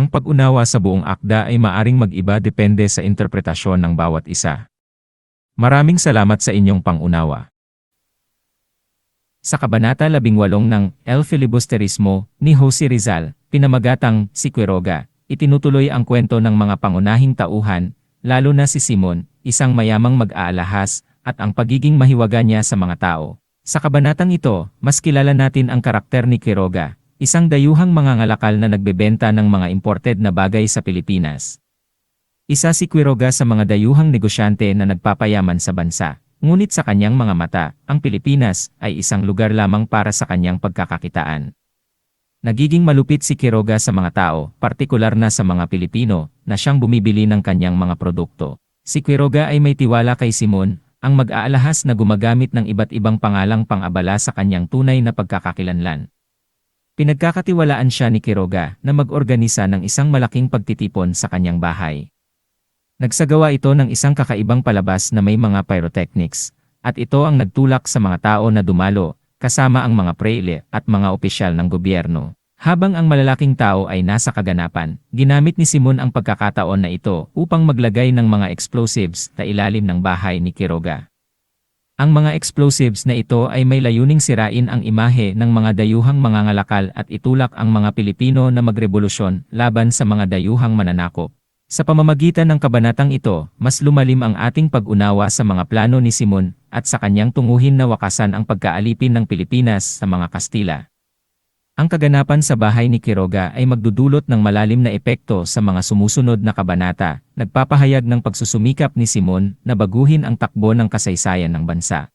Ang pag-unawa sa buong akda ay maaring mag-iba depende sa interpretasyon ng bawat isa. Maraming salamat sa inyong pangunawa. Sa Kabanata 18 ng El Filibusterismo ni Jose Rizal, pinamagatang si Quiroga, itinutuloy ang kwento ng mga pangunahing tauhan, lalo na si Simon, isang mayamang mag-aalahas, at ang pagiging mahiwaga niya sa mga tao. Sa kabanatang ito, mas kilala natin ang karakter ni Quiroga, isang dayuhang mangangalakal na nagbebenta ng mga imported na bagay sa Pilipinas. Isa si Quiroga sa mga dayuhang negosyante na nagpapayaman sa bansa. Ngunit sa kanyang mga mata, ang Pilipinas ay isang lugar lamang para sa kanyang pagkakakitaan. Nagiging malupit si Quiroga sa mga tao, partikular na sa mga Pilipino, na siyang bumibili ng kanyang mga produkto. Si Quiroga ay may tiwala kay Simon, ang mag-aalahas na gumagamit ng iba't ibang pangalang pang-abala sa kanyang tunay na pagkakakilanlan. Pinagkakatiwalaan siya ni Quiroga na mag-organisa ng isang malaking pagtitipon sa kanyang bahay. Nagsagawa ito ng isang kakaibang palabas na may mga pyrotechnics, at ito ang nagtulak sa mga tao na dumalo, kasama ang mga preile at mga opisyal ng gobyerno. Habang ang malalaking tao ay nasa kaganapan, ginamit ni Simon ang pagkakataon na ito upang maglagay ng mga explosives sa ilalim ng bahay ni Quiroga. Ang mga explosives na ito ay may layuning sirain ang imahe ng mga dayuhang mangangalakal at itulak ang mga Pilipino na magrevolusyon laban sa mga dayuhang mananakop. Sa pamamagitan ng kabanatang ito, mas lumalim ang ating pag-unawa sa mga plano ni Simon at sa kanyang tunguhin na wakasan ang pagkaalipin ng Pilipinas sa mga Kastila. Ang kaganapan sa bahay ni Quiroga ay magdudulot ng malalim na epekto sa mga sumusunod na kabanata, nagpapahayag ng pagsusumikap ni Simon na baguhin ang takbo ng kasaysayan ng bansa.